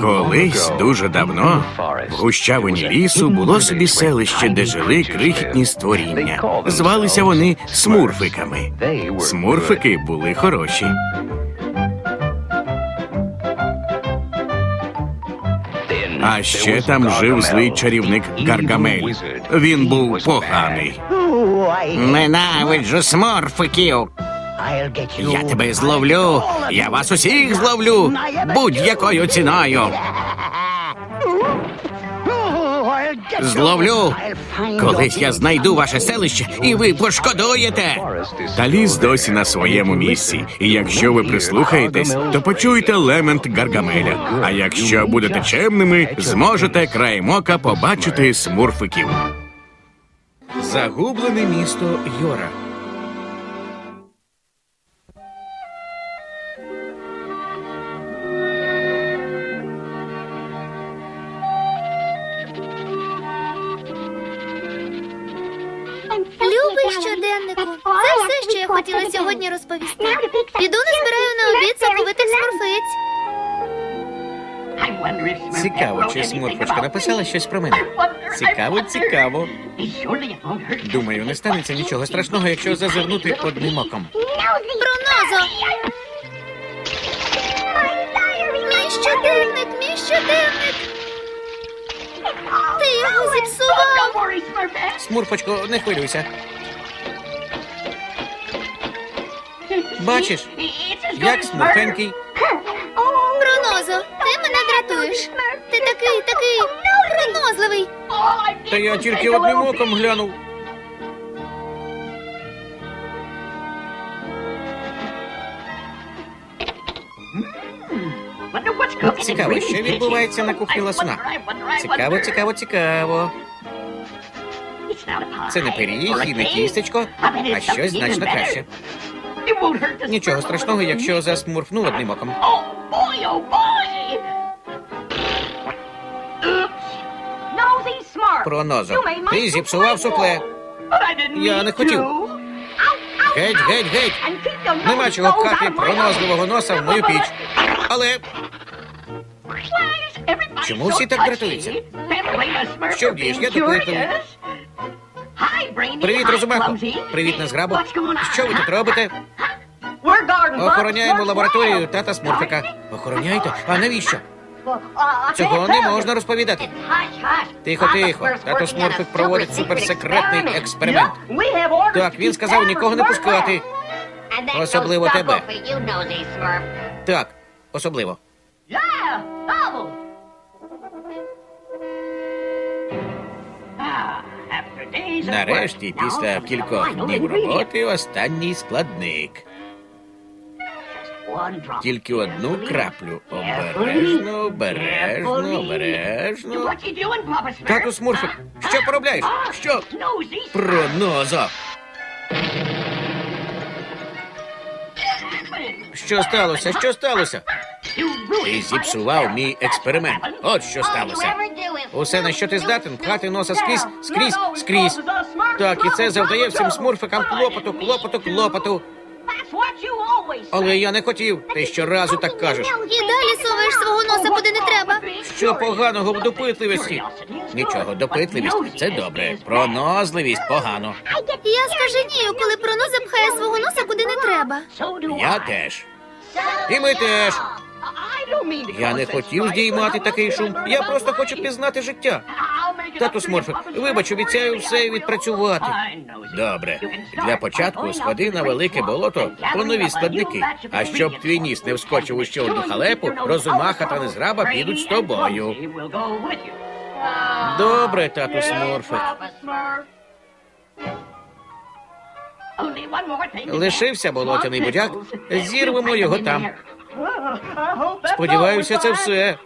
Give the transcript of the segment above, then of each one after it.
Колись дуже давно в гущавині лісу було собі селище, де жили крихітні створіння. Звалися вони смурфиками. Смурфики були хороші. А ще там жив злий чарівник Гаргамель. Він був поганий. Ненавиджу смурфиків. Я тебе зловлю. Я вас усіх зловлю будь-якою ціною. Зловлю. Колись я знайду ваше селище, і ви пошкодуєте. Та ліс досі на своєму місці. І якщо ви прислухаєтесь, то почуєте лемент Гаргамеля. А якщо будете чемними, зможете краєм ока побачити смурфиків. Загублене місто Йора. Написала щось про мене. Цікаво, цікаво. Думаю, не станеться нічого страшного, якщо зазирнути одним оком. Пронозо! Мій щоденник, мій щоденник! Ти його зіпсував! Смурфочко, не хвилюйся. Бачиш, як смурфенький. Пронозо, ти мене дратуєш. Ти такий, такий пронозливий. Та я тільки одним оком глянув. Цікаво, що відбувається на кухні ласуна. Цікаво, цікаво, цікаво. Це не пиріг і не тістечко, а щось значно краще. Нічого страшного, якщо засмурфну одним оком. Пронозо, ти зіпсував супле. Я не хотів. Геть, геть, геть. Нема чого пхати пронозливого носа в мою піч. Але Чому всі так дратуються? Що вдієш? Я допитую. Привіт, розумаху. Привіт, незграбо. Що ви тут робите? Охороняємо лабораторію тата Смурфика. Охороняєте? А навіщо? Цього не можна розповідати. Тихо, тихо. Тато Смурфик проводить суперсекретний експеримент. Так, він сказав нікого не пускати. Особливо тебе. Так, особливо. Нарешті, після кількох днів роботи, останній складник. Тільки одну краплю. Обережно, обережно, обережно. Тату Смурфик, що поробляєш? Що? Проноза! Що сталося? Що сталося? Ти зіпсував мій експеримент. От що сталося. Усе, на що ти здатен, пхати носа скрізь, скрізь, скрізь. Так, і це завдає всім смурфикам клопоту, клопоту, клопоту. Але я не хотів. Ти щоразу так кажеш. І далі соваєш свого носа куди не треба. Що поганого в допитливості? Нічого, допитливість це добре. Пронозливість погано. Я скаженію, коли проноза пхає свого носа куди не треба. Я теж. І ми теж. Я не хотів здіймати такий шум. Я просто хочу пізнати життя. Тату Смурфик, вибач, обіцяю все відпрацювати. Добре. Для початку сходи на велике болото по нові складники. А щоб твій ніс не вскочив у ще одну халепу, розумаха та незграба підуть з тобою. Добре, тату Смурфик. Лишився болотяний будяк. Зірвемо його там. Сподіваюся, це все.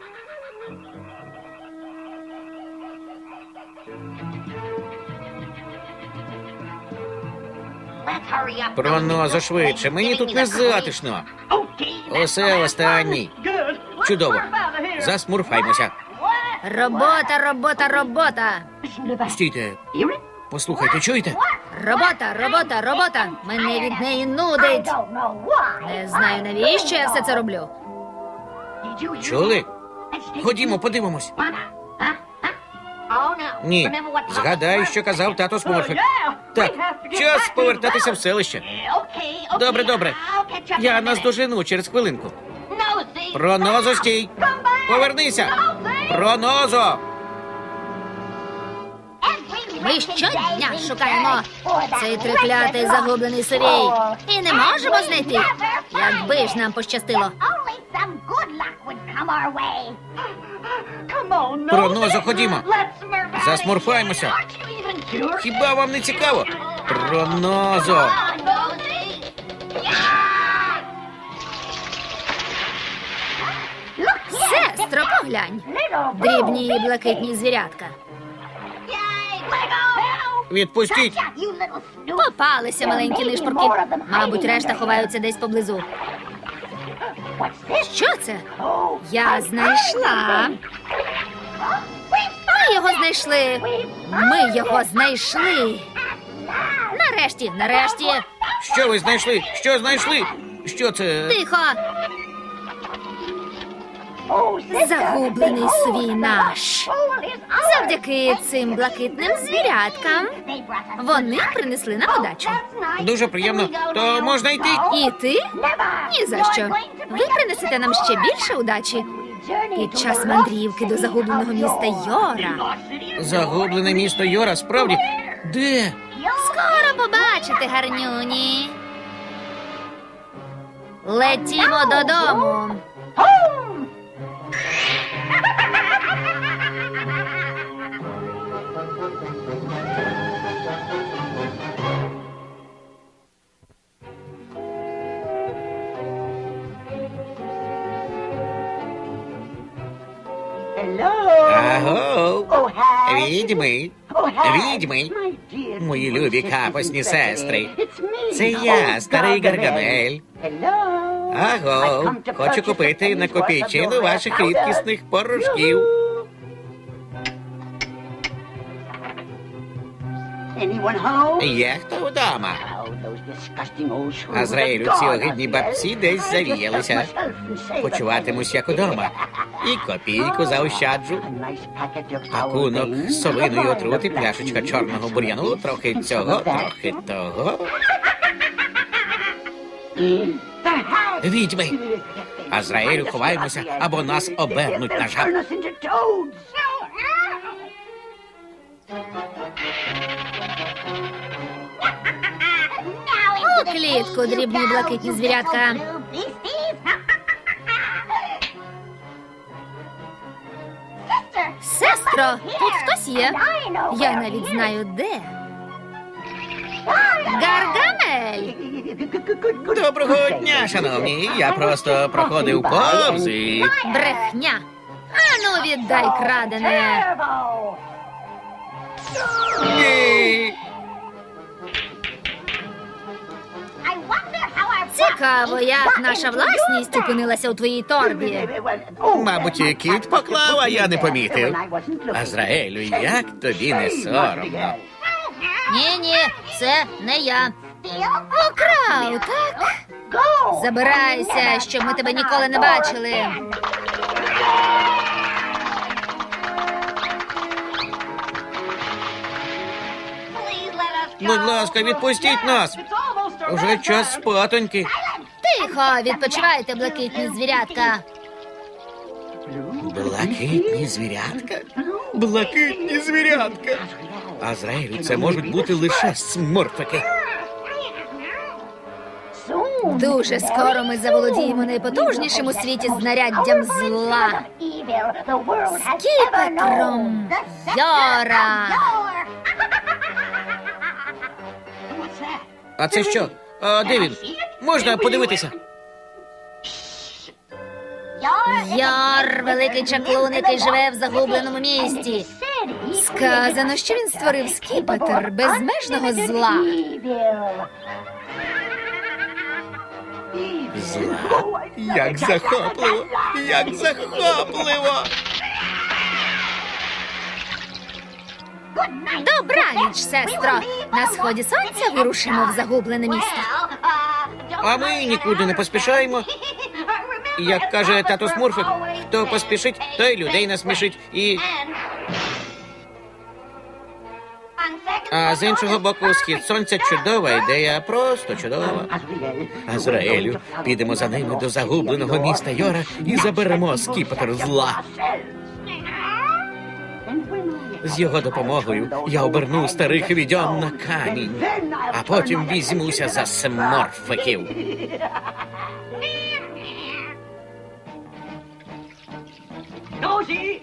Пронозо швидше, мені тут не затишно. Усе останній. Чудово. Засмурфаймося. Робота, робота, робота. Стійте, послухайте, чуєте? Робота, робота, робота. Мене від неї нудить. Не знаю, навіщо я все це роблю. Чули? Ходімо, подивимось. Ні, згадай, що казав тато Смурфик. Так, час повертатися в селище. Добре, добре. Я наздожену через хвилинку. Пронозо, стій! Повернися! Пронозо! Ми щодня шукаємо цей триклятий загублений совій. І не можемо знайти. Якби ж нам пощастило. Пронозо, ходімо. Засмурфаємося. Хіба вам не цікаво? Пронозо! Сестро, поглянь. Дрібні і блакитні звірятка. Відпустіть! Попалися маленькі нишпорки. Мабуть, решта ховаються десь поблизу. Що це? Я знайшла. Ми його знайшли. Ми його знайшли. Нарешті, нарешті. Що ви знайшли? Що знайшли? Що це? Тихо. Загублений свій наш. Завдяки цим блакитним звіряткам вони принесли нам удачу. Дуже приємно. То можна йти? І ти? Ні за що. Ви принесете нам ще більше удачі під час мандрівки до загубленого міста Йора. Загублене місто Йора, справді? Де? Скоро побачите, гарнюні. Летімо додому. Аго! Відьми! Відьми! Мої любі капосні сестри. Це я, старий Гаргамель. Аго! Хочу купити на копійчину ваших рідкісних порошків. Є хто вдома? Азраїлю, ці огидні бабці десь завіялися. Почуватимусь як удома. І копійку заощаджу. Пакунок з совиної отрути, пляшечка чорного бур'яну, трохи цього, трохи того. Відьми! Азраїлю, ховаємося, або нас обернуть на жаб. У клітку, дрібні блакитні звірятка. Сестро, тут хтось є. Я навіть знаю де. Гаргамель! Доброго дня, шановні. Я просто проходив повз і... Брехня! Ану, віддай крадене. Ні. Цікаво, як наша власність опинилася у твоїй торбі. Мабуть, і кіт поклав, а я не помітив. Азраїлю, як тобі не соромно? Ні, ні, це не я. Украв, так? Забирайся, щоб ми тебе ніколи не бачили. Будь ласка, відпустіть нас. Уже час спатоньки. Тихо, відпочивайте, блакитні звірятка. Блакитні звірятка? Блакитні звірятка. Азраїлю, це можуть бути лише смурфики. Дуже скоро ми заволодіємо найпотужнішим у світі знаряддям зла. Скіпетром Йора. А це що? А де він? Можна подивитися? Йор, великий чаклун, який живе в загубленому місті. Сказано, що він створив скіпетр безмежного зла. Зла. Як захопливо! Як захопливо! Добраніч, сестро. На сході сонця вирушимо в загублене місто. А ми нікуди не поспішаємо. Як каже тато Смурфик, хто поспішить, той людей насмішить. І а з іншого боку, схід сонця чудова ідея, просто чудова. Азраелю, підемо за ними до загубленого міста Йора і заберемо скіпетр зла. З його допомогою я оберну старих відьом на камінь, а потім візьмуся за сморфиків.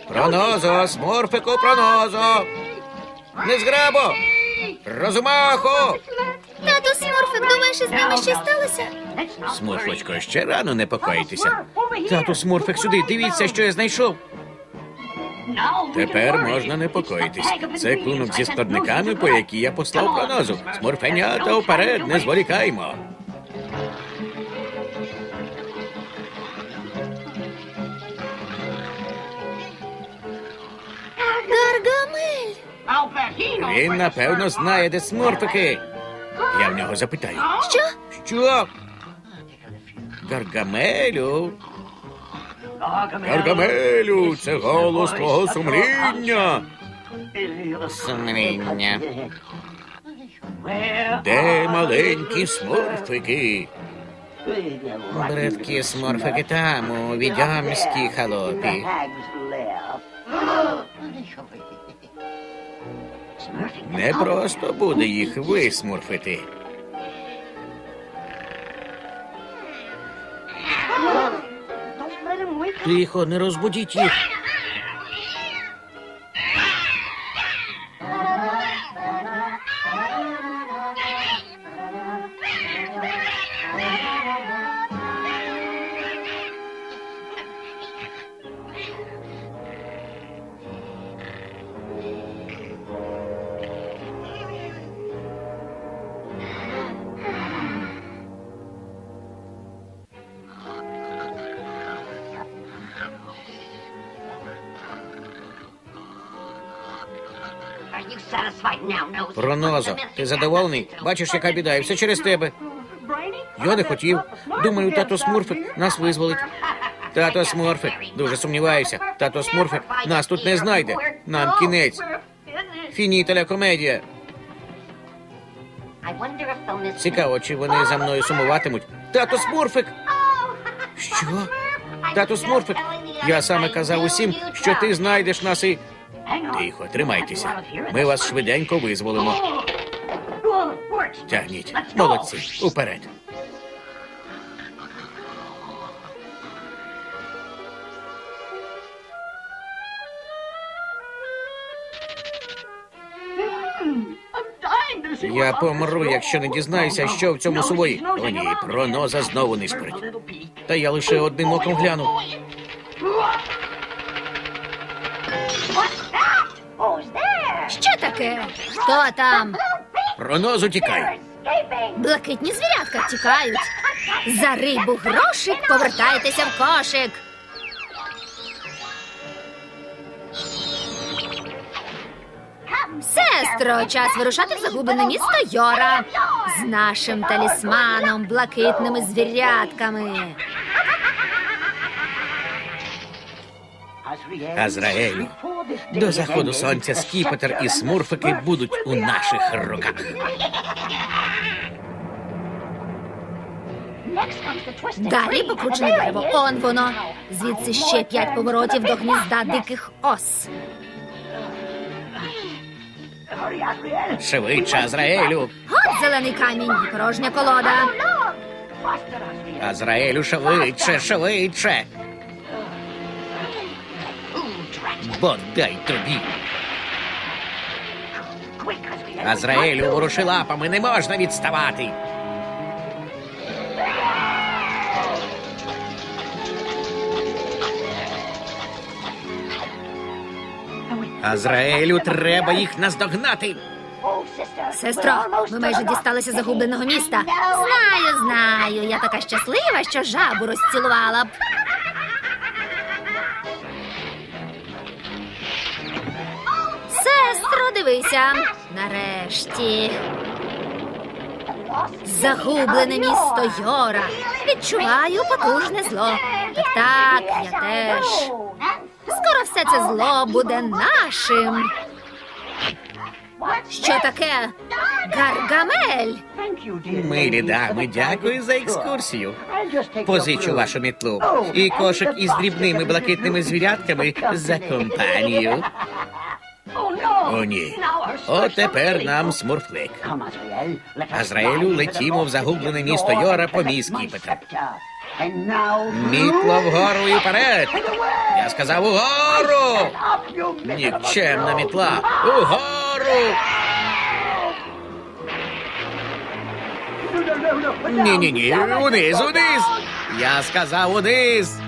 Пронозо, сморфику, пронозо! Незграбо! Розумаху! Тату Смурфик, думаєш, із ними щось сталося? Смурфочко, ще рано непокоїтеся. Тату Смурфик сюди, дивіться, що я знайшов. Тепер можна непокоїтись. Це клунок зі складниками, по які я послав пронозу. Смурфенята вперед, не зволікаймо. Гаргамель! Він, напевно, знає, де смурфики. Я в нього запитаю. Що? Що? Гаргамелю? Гаргамелю, це голос твого сумління. Сумління. Де маленькі смурфики? Бредкі смурфики там, у відьомській халопі. Не просто буде їх висмурфити. Тихо, не розбудіть їх. Пронозо, ти задоволений? Бачиш, яка біда, і все через тебе. Я не хотів. Думаю, тато Смурфик нас визволить. Тато Смурфик, дуже сумніваюся. Тато Смурфик нас тут не знайде. Нам кінець. Фінітеля комедія. Цікаво, чи вони за мною сумуватимуть. Тато Смурфик! Що? Тато Смурфик, я саме казав усім, що ти знайдеш нас і. Тихо, тримайтеся. Ми вас швиденько визволимо. Тягніть. Молодці. Уперед. Я помру, якщо не дізнаюся, що в цьому сувої. О ні, проноза знову не нишпорить. Та я лише одним оком гляну. Що таке? Хто там? Пронозу тікай. Блакитні звірятка тікають. За рибу грошик повертайтеся в кошик. Сестро, час вирушати в загублене місто Йора з нашим талісманом, блакитними звірятками. Азраелю, до заходу сонця скіпетр і смурфики будуть у наших руках. Далі покручене дерево. Он воно. Звідси ще п'ять поворотів до гнізда диких ос. Швидше, Азраелю. От зелений камінь порожня колода. Азраелю, швидше, швидше. Бодай тобі. Азраелю, воруши лапами, не можна відставати. Азраелю, треба їх наздогнати. Сестро, ми майже дісталися загубленого міста. Знаю, знаю. Я така щаслива, що жабу розцілувала б. Подивися. Нарешті. Загублене місто Йора. Відчуваю потужне зло. Так, так, я теж. Скоро все це зло буде нашим. Що таке? Гаргамель. Милі дами, дякую за екскурсію. Позичу вашу мітлу і кошик із дрібними блакитними звірятками за компанію. О, ні. От тепер нам смурфлик. Азраїлю летімо в загублене місто Йора по мій скіпетр. Мітло вгору і вперед. Я сказав угору. Нікчемна мітла. Угору. Ні, ні, ні, униз, униз. Я сказав униз.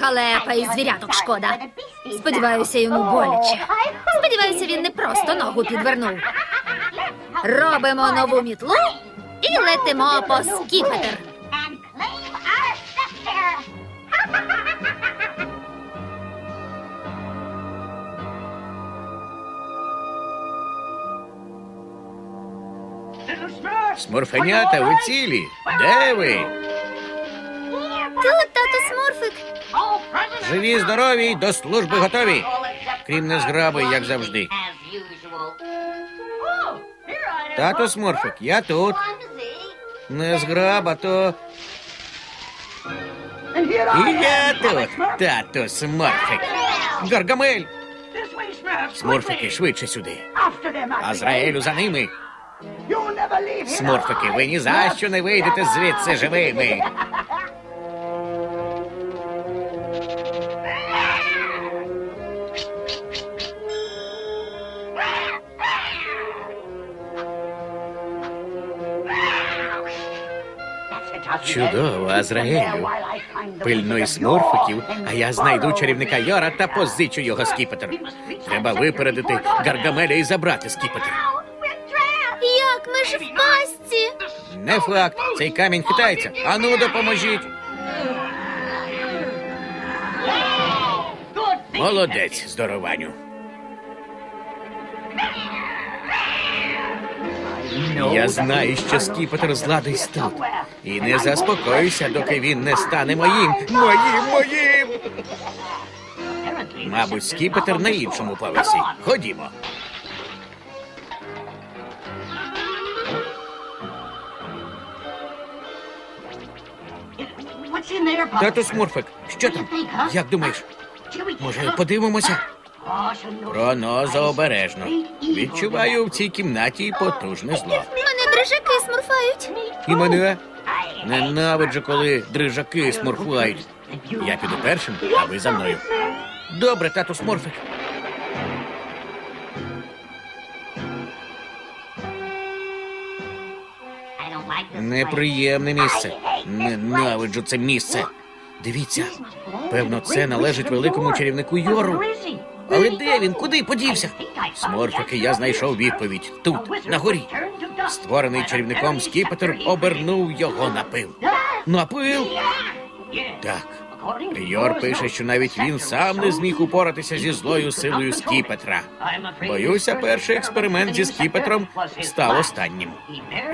Халепа і звіряток шкода. Сподіваюся, йому боляче. Сподіваюся, він не просто ногу підвернув. Робимо нову мітлу і летимо по скіпетр. Смурфенята, ви цілі. Де ви? Живі, здорові, до служби готові. Крім незграби, як завжди. Тато Смурфик, я тут. Незграба, то. І я тут. Тато Смурфик. Гаргамель. Смурфики, швидше сюди. Азраїлю за ними. Смурфики, ви ні за що не вийдете звідси живими. Чудово, Азраїлю. Пильнуй смурфиків, а я знайду чарівника Йора та позичу його скіпетр. Треба випередити Гаргамеля і забрати скіпетр. Як ми ж в пастці? Не факт, цей камінь хитається. Ану, допоможіть. Молодець, здорованю. Я знаю, що скіпетр зладись тут. І не заспокоюся, доки він не стане моїм. Моїм, моїм. Мабуть, скіпетр на іншому поверсі. Ходімо. Тату Смурфик, що там? Як думаєш? Може, подивимося? Проноза обережно. Відчуваю в цій кімнаті потужне зло. Мене дрижаки смурфають. І мене ненавиджу, коли дрижаки смурфлають. Я піду першим, а ви за мною. Добре, тату Смурфик. Неприємне місце. Ненавиджу це місце. Дивіться, певно, це належить великому чарівнику Йору. Але де він? Куди подівся? Сморфики, я знайшов відповідь тут, на горі. Створений чарівником скіпетр обернув його на пил. На пил? Так. Йор пише, що навіть він сам не зміг упоратися зі злою силою скіпетра. Боюся, перший експеримент зі скіпетром став останнім.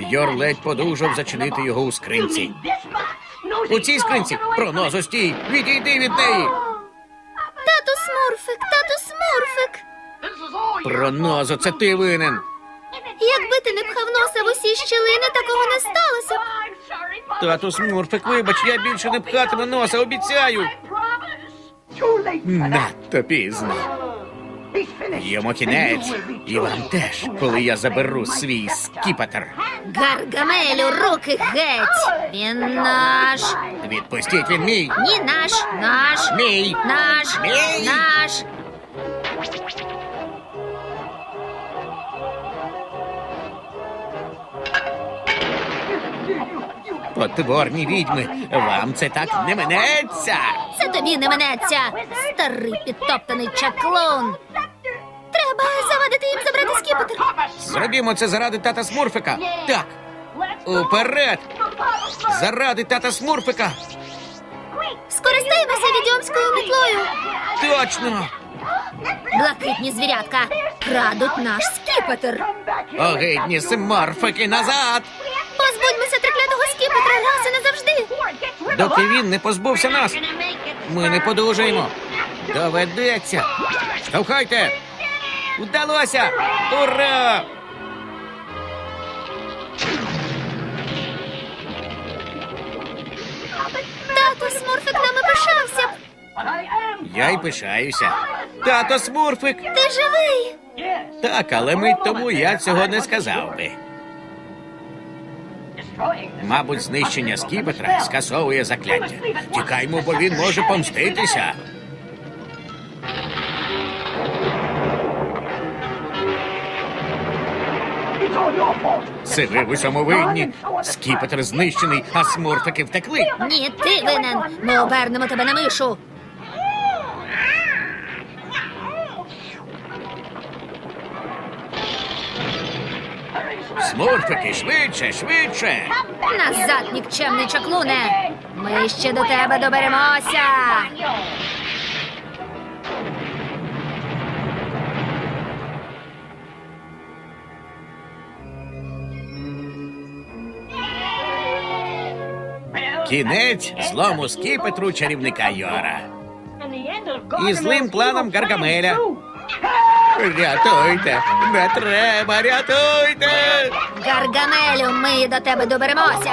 Йор ледь подужав зачинити його у скринці. У цій скринці пронозу стій! Відійди від неї! Тату Смурфик, тату Смурфик. Пронозо, це ти винен. Ти носа в усі щілини, такого не сталося. б. Тату Смурфик, вибач, я більше не пхатиму носа, обіцяю. Надто пізно. Йому кінець. І вам теж, коли я заберу свій скіпетр. Гаргамелю, руки геть! Він наш. Відпустіть він мій. Ні, наш, наш, Мій. наш, Мій. наш. Потворні відьми, вам це так не минеться. Це тобі не минеться, старий підтоптаний чаклун. Треба завадити їм забрати скіпетр. Зробімо це заради тата Смурфика. Так, уперед! Заради тата Смурфика. Скористаємося відьомською мітлою. Точно! Блакитні звірятка крадуть наш скіпетр. Огидні сморфики назад! Позбудьмося раз назавжди. Доки він не позбувся нас, ми не подужаємо. Доведеться. Штовхайте! Вдалося! Ура! Тато Смурфик нами пишався. Я й пишаюся. Тато Смурфик! Ти живий. Так, але мить тому я цього не сказав би. Мабуть, знищення скіпетра скасовує закляття. Тікаймо, бо він може помститися. Це ви в усьому винні. Скіпетр знищений, а смурфики втекли. Ні, ти винен. Ми обернемо тебе на мишу. Смурфики, швидше, швидше. Назад, нікчемний чаклуне. Ми ще до тебе доберемося. Кінець злому скіпетру чарівника Йора. І злим планом Гаргамеля. Рятуйте! Не треба, рятуйте! Гаргамелю, ми до тебе доберемося.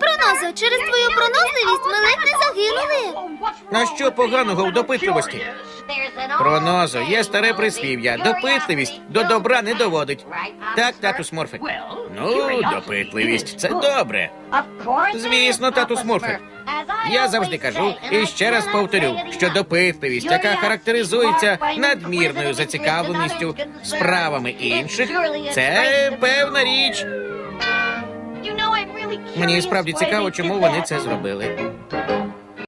Пронозо, через твою пронозливість ми ледь не загинули. А що поганого в допитливості? Пронозо, є старе прислів'я. Допитливість до добра не доводить. Так, тату Сморфик. Ну, допитливість це добре. Звісно, тату Смурфик. Я завжди кажу і ще раз повторю, що допитливість, яка характеризується надмірною зацікавленістю справами інших, це певна річ. Мені справді цікаво, чому вони це зробили.